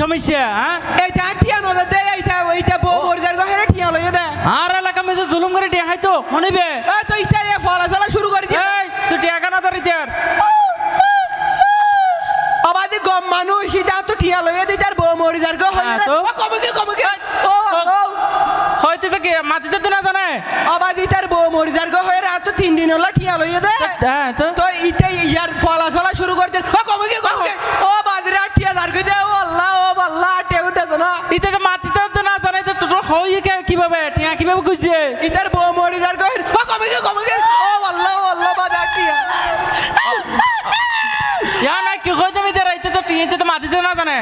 সমস্যা হ্যাঁ? এইটা ঠিয়া নলে দে এইটা ওইটা বউ মরিদার গহেরে ঠিয়া লইয়া দে। আর এলাকা মেজে জুলুম করে টিয়া খাইতো শুনিবে এ তো ইটা রে ফলা চলা শুরু করে দিয়ে এই তুই টিয়া কেনা তোর ইতার আবাদি গম মানুষ এটা তো ঠিয়া লইয়া দি তার বউ মরিদার গহেরে কমে কি কমে কি ও হয়তো তো কি মাটিতে তো না জানে? আবাদি তার বউ মরিদার গহেরে আর তো তিন দিন হলো ঠিয়া লইয়া দে হ্যাঁ তো? ইটা ইয়ার ফলা চলা শুরু করে দেন কমে কি কমে কি কীভাবে টিয়া খুঁজছে? ইতার বউ মরিদার গহেরে ও কমে কি কমে কি ও আল্লাহ ও আল্লাহ ঠিয়া ইয়া না কি কই তুমি ইতার ইতে তো টিয়া তো মাটিতে না জানে?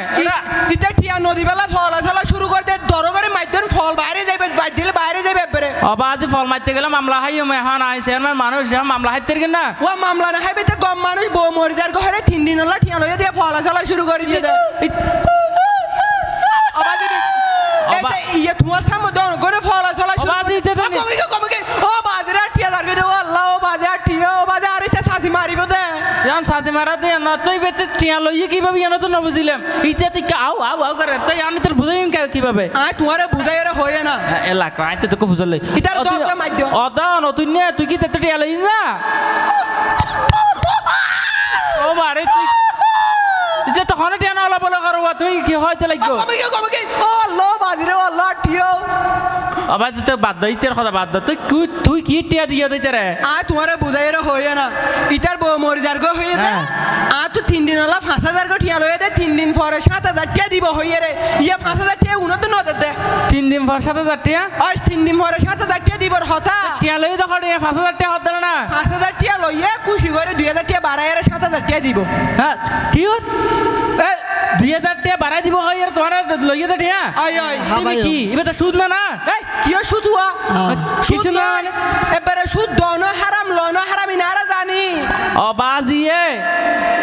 ইতা ঠিয়া নদী বেলা ফলা চলা শুরু করে দে দর করে মাইদন ফল বাইরে যাইবে বাইর দিলে বাইরে যাইবে বেরে অবা আজি ফল মারতে গেলে মামলা হাই এখন আইসে আমার মানুষ যা মামলা হাইতে গেল না ও মামলা না খাইবে তো গম মানুষ বউ মরিদার ঘরে তিন দিন হলো ঠিয়া লইয়া দিয়ে ফলা চলা শুরু করে দিয়ে দে ইয়ে তোমার সামনে দন করে ফলা চলা শুরু অবা দিতে তো আ, কমে গে কমে গে ও বাজরা ঠিয়া দাঁড় করে ও আল্লাহ ও বাজরা ঠিয়া ও বাজরা আর এটা সাথী মারিব দে সাথে মারা দিয়ে না তুই বেঁচে টিয়া লইয়ে কীভাবে জানো তো না বুঝিলাম ইতে তুই আউ আউ আউ করে। তাই আমি তোর বুঝাই কীভাবে? আয় তোমারে বুঝাই রে হয়ে না। এলাকা আইতে তোকে বুঝালে ইতার দরজা মাইর দিও। অদা নতুন নে তুই কি তেতে টিয়া লই না? ও বারে তুই টিয়া না ওলা বলে করবা তুই কি হয়তো আ, লাগবে? আল্লাহ বাজরা আল্লাহ ঠিয়া আবার তুই বাদ দা কথা বাদ দা। তুই কি- তুই কি টিয়া দিয়ে দিতে রে আয় তোমারে বুঝাই রে হয়ে না। ইতার বউ মরিদার গো হয়ে দে। হ্যাঁ। আ তো তিন দিন হলো পাঁচ হাজার গো ঠিয়া লইয়া দে। তিন দিন পরে সাত হাজার টিয়া দিব হইয়ে রে ইয়ে পাঁচ হাজার টিয়া উন্নত নজর দে। তিন দিন পর সাত হাজার টিয়া? আজ তিন দিন পরে সাত হাজার টিয়া দিবর হতা। টিয়া লই দেখো টিয়া পাঁচ হাজার টিয়া হতে না? পাঁচ হাজার টিয়া লইয়ে খুশি করে দুই হাজার টিয়া বাড়াই রে সাত হাজার টিয়া দিব। হ্যাঁ কি হল? এ, দুই হাজার টিয়া বাড়াই দিব হয় আর তোমার লইয়ে দে টিয়া। আয় আয়। তুমি কি? এবার তো সুদ না না? সুদ কিছু না। মানে এবারে সুদ দন হারাম লন হারাম ইনারা জানি। অবাজিয়ে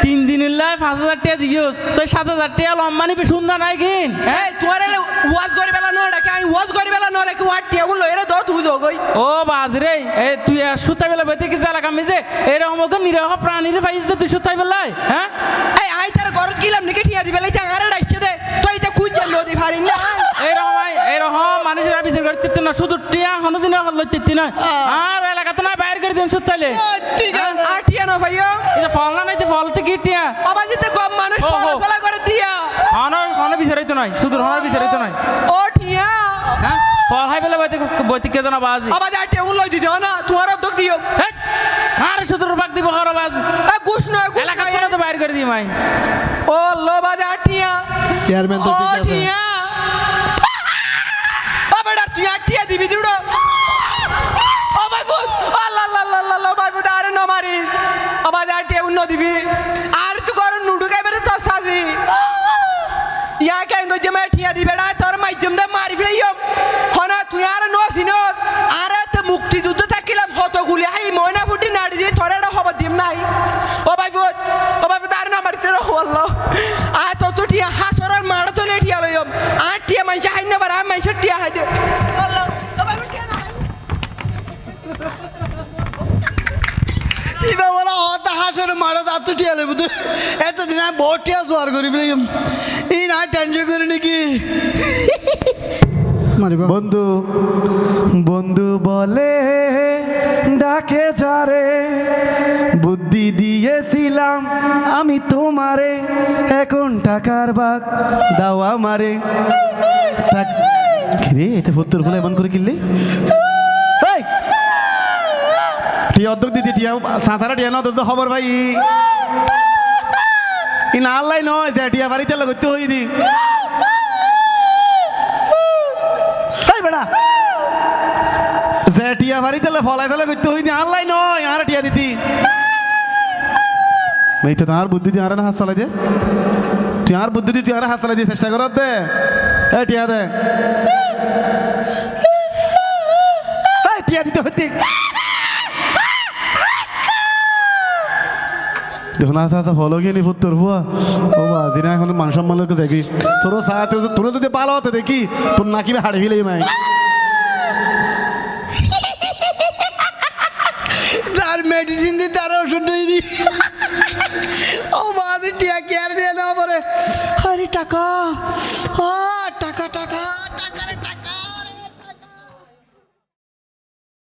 তিন দিন লাই পাঁচ হাজার টাকা দিওস তুই সাত হাজার টাকা লম্বা নিবি শুননা নাই কিন? এই তোমার ওয়াজ করে বেলা ন ডাকে আমি ওয়াজ করে বেলা ন ডাকে তুই দগই ও বাজ এ তুই বেলা কি এরকম নিরহ প্রাণীরে তুই সুতাই বেলায় হ্যাঁ? এই আই আর এলাকাতে না বাইর করে দিন সুতাইলে ঠিক আছে। আর টিয়া না ভাইও এটা ফল না নাই তো ফল থেকে টিয়া? আবার যেতে কম মানুষ। পড়াশোনা করে দিয়া। হন হন বিচারিত নয় শুধু হন বিচারিত নয়। ও টিয়া। হ্যাঁ? ফল হাই বেলা বইতে বইতে কে জানা বাজি? আবার যা টিয়া লই দিতে না? তোমার অর্ধক দিও আর শুধু বাগ দিব খারাপ বাজ? এ গুছ নয় গুছ এলাকা নয়। তো বাইর করে দিই মাই ও লো বাজা টিয়া। চেয়ারম্যান তো ঠিক আছে। টিয়া। টিয়া দিবি দিউড়ো ও ভাই বুত আল্লাহ আল্লাহ আল্লাহ আল্লাহ ভাই বুত আরে ন মারি আবার আর টিয়া উন্ন দিবি আর তুই করো নুডু খাইবে তো সাজি ইয়া কেন কইছে মে ঠিয়া দিবে না তোর মাধ্যম দে মারি ফেলাইম হনা, তুই আর নসিনস আরে মুক্তিযুদ্ধ থাকিলাম, হত গুলি। হাই, ময়না ফুটি নাড়ি দিয়ে তোর এটা খবর দিম নাই। ও ভাই ও ভাই আর না মারিতে রহ, আল্লাহ। আ তো তো টিয়া হাসরার মারা তো লইম আর টিয়া হাই মাইছে টিয়া, হাই দে। ইবা হাসের মারা দাঁত টিয়া লেবু তো এতদিন আমি বহুত টিয়া জোয়ার করি ফেলাম ই না করি বন্ধু বন্ধু বলে, ডাকে যারে, বুদ্ধি দিয়েছিলাম আমি তোমারে, এখন টাকার বাগ দাও আমারে। কিরে, এতে ফত্তর ফুলে এমন করে কিনলে? অর্ধক দিদি টিয়া সাঁসারা টিয়া না তো খবর ভাই? ই না আল্লাই নয় যে, টিয়া বাড়িতে লগতে হই দি। এই বেড়া। যে, টিয়া বাড়িতে ফলাই ফেলে করতে হইনি আল্লাই নয় আর টিয়া দিতি এই তো তোমার বুদ্ধি তুই আর না হাত চালাই দে। তুই আর বুদ্ধি তুই আর হাত চালাই দিয়ে চেষ্টা কর দে। এই টিয়া দে। টিয়া দিতে হইতে। দেখুন আচ্ছা আচ্ছা ফলো গিয়ে নিপুত তোর বুয়া। ও বা দিনা এখন মান সম্মান লোক দেখি। তোর সাথে তোর যদি পালো হতে দেখি, তোর নাকিবে হাড়ে ফেলেই মাই। যার মেডিসিন দিই তার ওষুধ দিয়ে দি। ও বাদে টিয়া কেয়ার দিয়ে না পরে। আরে টাকা। আ